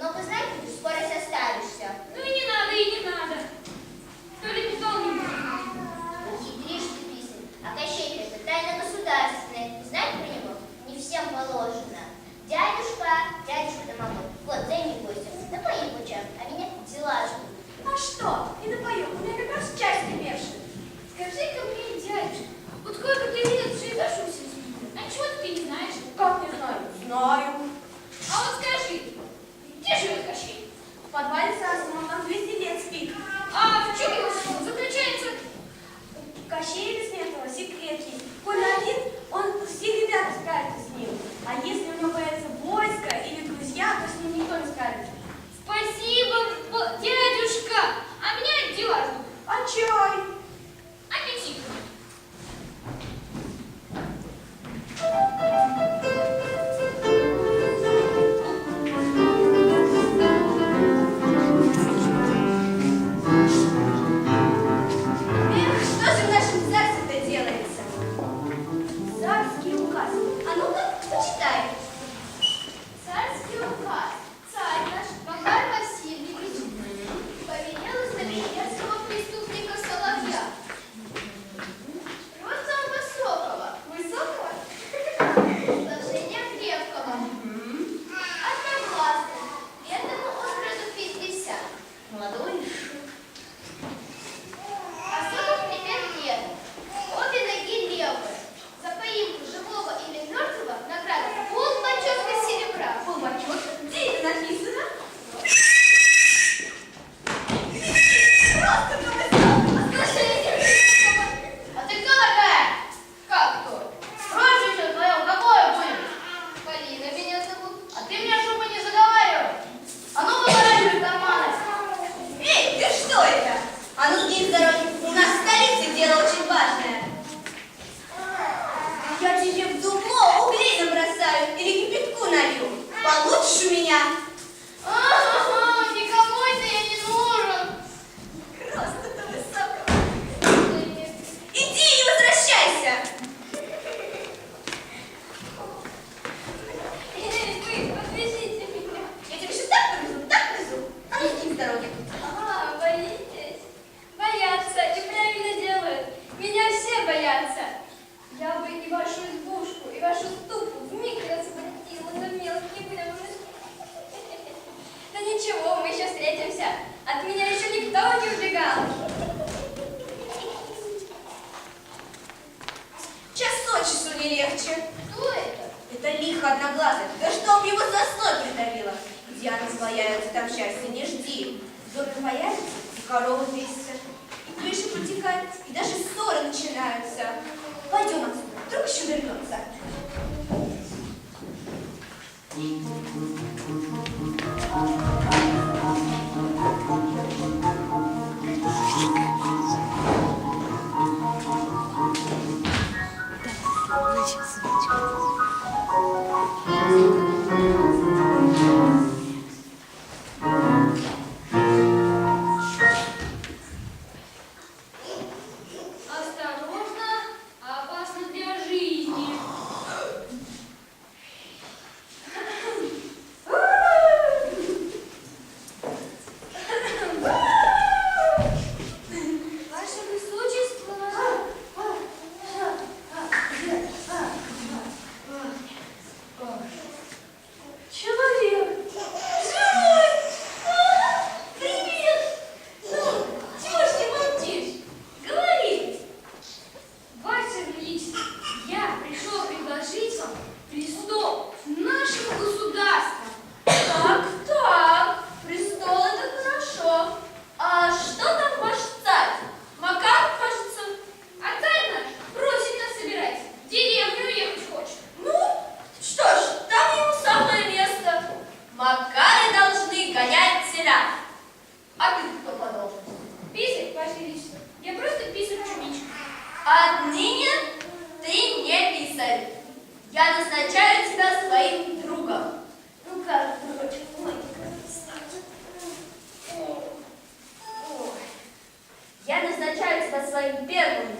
Но вы знаете, ты скоро составишься. Ну и не надо, и не надо. Только долго не Хитришь ты, писарь. А Кощей это тайна государственная. Знать про него не всем положено. Дядюшка, дядюшка Домовой, вот займи гостя, напои его чем, а меня дела ждут. А что? И не легче. Кто это? Это лихо одноглазый. Да что мне его сосной придавила? Диана своя, там счастья не жди. В доме появится, и корова бесится, и крыша протекает, и даже ссоры начинаются. Пойдем отсюда, вдруг еще вернется. своим первым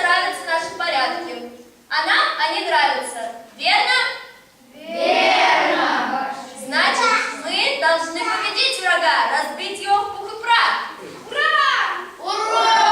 нравятся наши порядки. А нам они нравятся. Верно? Верно. Значит, мы должны победить врага, разбить его в пух и прах. Ура! Ура!